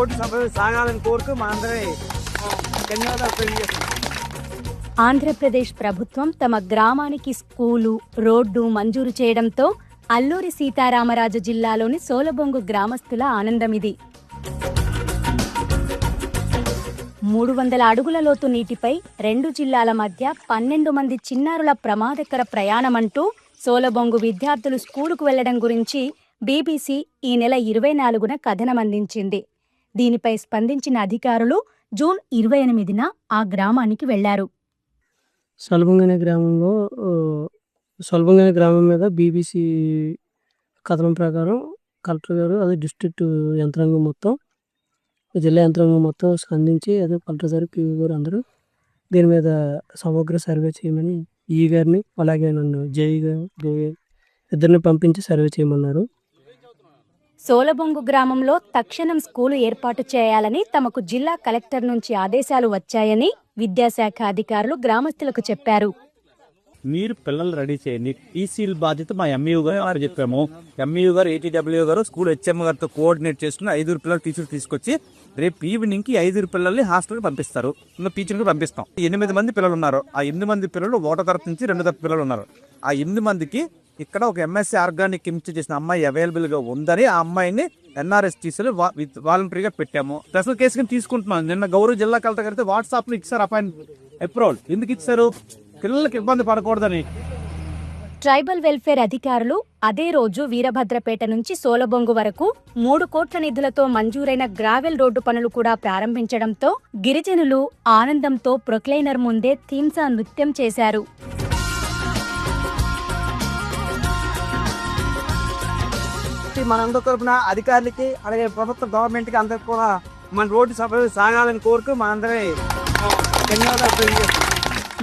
Road సభ సాగాలని కోరుతూ మా అందరి ధన్యవాదాలు తెలియజేస్తున్నాం. ఆంధ్రప్రదేశ్ ప్రభుత్వం తమ గ్రామానికి స్కూలు రోడ్డు మంజూరు చేయడంతో అల్లూరి సీతారామరాజు జిల్లాలోని సోలబొంగు గ్రామస్తుల ఆనందమిది. మూడు వందల అడుగుల లోతు నీటిపై రెండు జిల్లాల మధ్య పన్నెండు మంది చిన్నారుల ప్రమాదకర ప్రయాణమంటూ సోలబొంగు విద్యార్థులు స్కూలుకు వెళ్ళడం గురించి బీబీసీ ఈ నెల ఇరవై నాలుగున కథనమందించింది దీనిపై స్పందించిన అధికారులు జూన్ ఇరవై ఎనిమిదిన ఆ గ్రామానికి వెళ్ళారు సల్బంగనే గ్రామంలో ఆ, సల్బంగనే గ్రామం మీద బీబీసీ కథనం ప్రకారం కలెక్టర్ గారు అదే డిస్ట్రిక్ట్ యంత్రాంగం మొత్తం జిల్లా యంత్రాంగం మొత్తం స్పందించి అదే కలెక్టర్ గారు పీవీ గారు అందరూ దీని మీద సమగ్ర సర్వే చేయమని ఈ గారిని అలాగే నన్ను జేఈ గారు ఇద్దరిని పంపించి సర్వే చేయమన్నారు. సోలబొంగు గ్రామంలో తక్షణం స్కూలు ఏర్పాటు చేయాలని తమకు జిల్లా కలెక్టర్ నుంచి ఆదేశాలు వచ్చాయని విద్యాశాఖ అధికారులు గ్రామస్తులకు చెప్పారు. మీరు పిల్లలు రెడీ చేయండి ఈసీల్ బాధ్యత మా ఎంఈఓ గారు వారు చెప్పాము. ఎంయూ గారు ఏటీడబ్ల్యూ గారు స్కూల్ హెచ్ఎం గారితో కోఆర్డినేట్ చేసుకుని ఐదుగురు పిల్లలు టీచర్ తీసుకొచ్చి రేపు ఈవినింగ్కి ఐదుగురు పిల్లల్ని హాస్టల్కి పంపిస్తారు. ఇంకా టీచర్కి పంపిస్తాం. ఎనిమిది మంది పిల్లలు ఉన్నారు. ఆ ఎనిమిది మంది పిల్లలు ఒకటో తరగతి నుంచి రెండో తరగతి పిల్లలు ఉన్నారు. ఆ ఎనిమిది మందికి ఇక్కడ ఒక ఎంఎస్సీ ఆర్గానిక్ కెమిస్ట్రీ చేసిన అమ్మాయి అవైలబుల్గా ఉందని ఆ అమ్మాయిని ఎన్ఆర్ఎస్ టీసీలు వాలంటరీగా పెట్టాము. స్పెషల్ కేసు కింద నిన్న గౌరవ జిల్లా కలెక్టర్ గారితో వాట్సాప్లో ఇచ్చారు అపాయింట్. అప్రూవల్ ఎందుకు ఇచ్చారు? పిల్లలకి ఇబ్బంది పడకూడదని. ట్రైబల్ వెల్ఫేర్ అధికారులు అదే రోజు వీరభద్రపేట నుంచి సోలబొంగు వరకు మూడు కోట్ల నిధులతో మంజూరైన గ్రావెల్ రోడ్డు పనులు కూడా ప్రారంభించడంతో గిరిజనులు ఆనందంతో ప్రొక్లైనర్ ముందే థీమ్సా నృత్యం చేశారు. మనందరి తరఫున అధికారులకి అలాగే ప్రభుత్వ గవర్నమెంట్కి అందరికి కూడా మన రోడ్డు సభ సాగాలని కోరుకు మా ధన్యవాదాలు తెలియజేస్తున్నాం.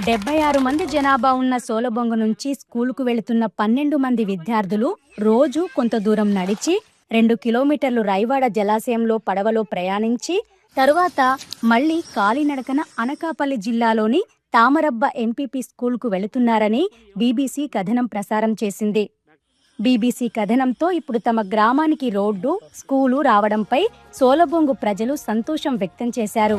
డెబ్బై ఆరు మంది జనాభా ఉన్న సోలబొంగ నుంచి స్కూలుకు వెళుతున్న పన్నెండు మంది విద్యార్థులు రోజు కొంత దూరం నడిచి రెండు కిలోమీటర్లు రైవాడ జలాశయంలో పడవలో ప్రయాణించి తరువాత మళ్ళీ కాలినడకన అనకాపల్లి జిల్లాలోని తామరబ్బ ఎంపీపీ స్కూల్కు వెళుతున్నారని బీబీసీ కథనం ప్రసారం చేసింది. బీబీసీ కథనంతో ఇప్పుడు తమ గ్రామానికి రోడ్డు స్కూలు రావడంపై సోలబొంగు ప్రజలు సంతోషం వ్యక్తం చేశారు.